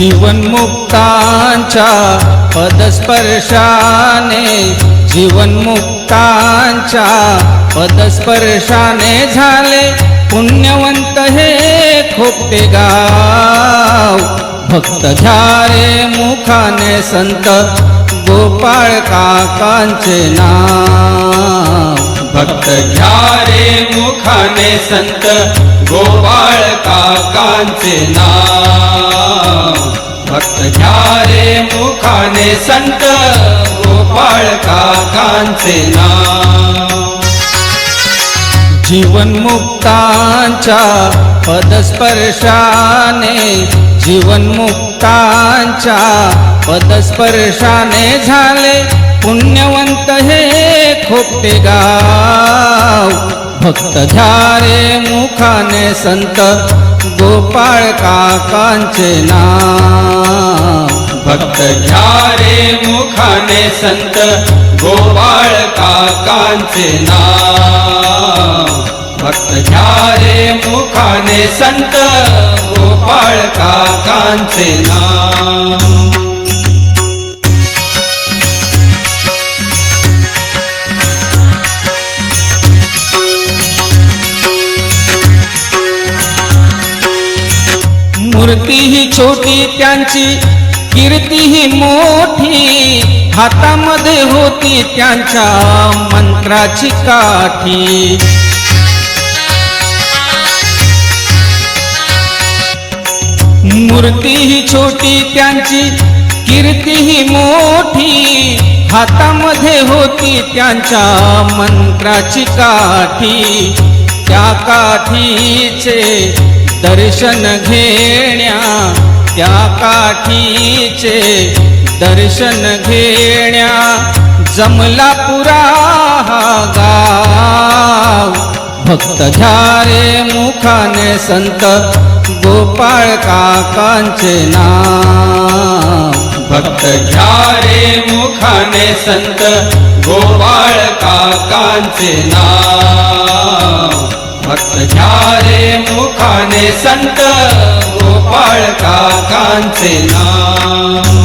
जीवनमुक्तांच्या पदस्पर्शाने जीवनमुक्तांच्या पदस्पर्शाने झाले पुण्यवंत हे खोपटे गाव. भक्त झारे मुखाने संत गोपाळ काकांचे नाव. भक्त झारे मुखाने संत गोपाळ काकांचे नाव. भक्त रे मुखाने संत गोपाळ काकांचे नाव. जीवनमुक्तांच्या पदस्पर्शाने जीवनमुक्तांच्या पदस्पर्शाने झाले पुण्यवंत हे खोपटे गाव भक्त झारे मुखाने संत गोपाळ काकांचे नाव. भक्त झारे मुखाने संत गोपाळ काकांचे नाव. भक्त झारे मुखाने संत गोपाळ काकांचे नाव. मूर्ती ही छोटी त्यांची कीर्ती ही मोठी, हातामध्ये होती त्यांच्या मंत्राची काठी. मूर्ती ही छोटी त्यांची कीर्ती ही मोठी, हातामध्ये होती त्यांच्या मंत्राची काठी. त्या काठीचे दर्शन घेण्या त्या काठीचे दर्शन घेण्या जमला पुरा हा गाव. भक्त झारे मुखाने संत गोपाळ काकांचे नाव. भक्त झारे मुखाने संत गोपाळ काकांचे नाव. भक्त झाले मुखाने संत गोपाळ काकांचे नाम.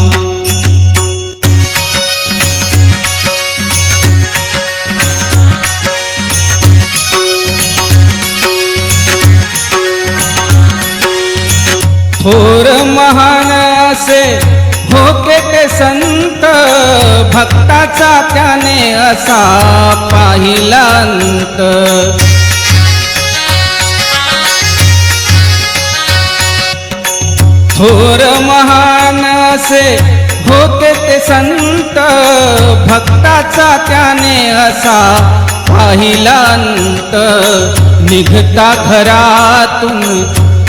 थोर महान असे होते ते संत भक्ताचा त्याने असा पाहिला अंत थोर महान असे होते ते संत. भक्ताचा त्याने असा पाहिला अंत निघता घरातून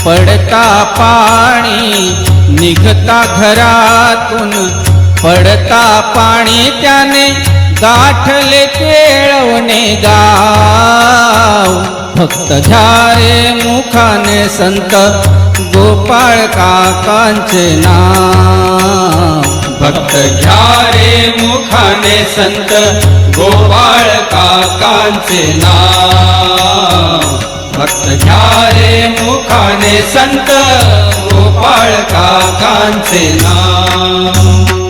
पडता पाणी. निघता घरातून पडता पाणी. त्याने गाठले केळवणे गाव. भक्त झारे मुखाने संत. गोपाळ काकांचे नाव. भक्त घ्या रे मुखाने संत गोपाळ काकांचे नाव. भक्त घ्या रे मुखाने संत गोपाळ काकांचे नाव.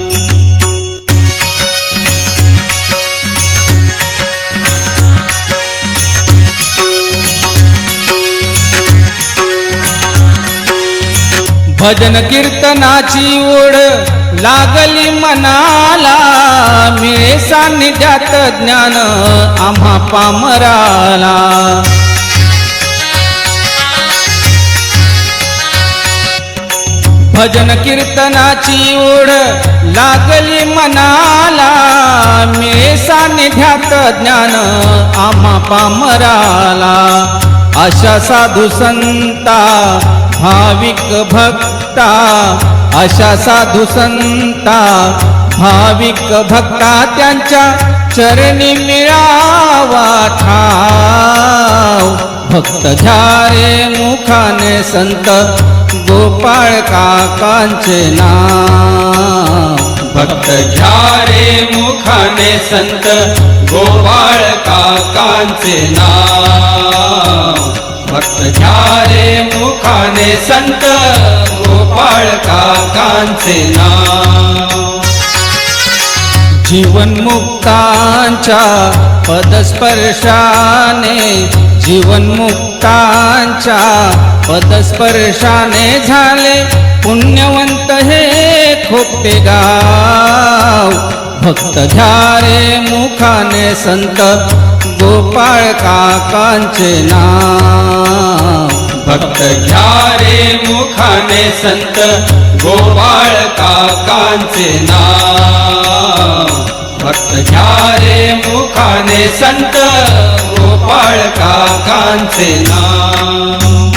भजन कीर्तनाची ओढ लागली मनाला. मिळे सान्निध्यात ज्ञान आम्हा पामराला. भजन कीर्तनाची ओढ लागली मनाला. मिळे सान्निध्यात ज्ञान आम्हा पामराला. अशा साधू संता भाविक भक्ता अशा साधू संता भाविक भक्ता त्यांच्या चरणी मिळावा ठाव. भक्त झारे मुखाने संत गोपाळ काकांचे नाव. भक्त घ्या रे मुखाने संत गोपाळ काकांचे नाव. भक्त घ्या रे मुखाने संत गोपाळ काकांचे नाव. जीवनमुक्तांच्या पदस्पर्शाने जीवनमुक्तांच्या पदस्पर्शाने झाले पुण्यवंत हे खोपे गाव. भक्त घ्या मुखाने संत गोपाळ काकांचे नाव. भक्त घ्या रे मुखाने संत गोपाळ काकांचे नाव. भक्त घ्या रे मुखाने संत गोपाळ काकांचे नाव.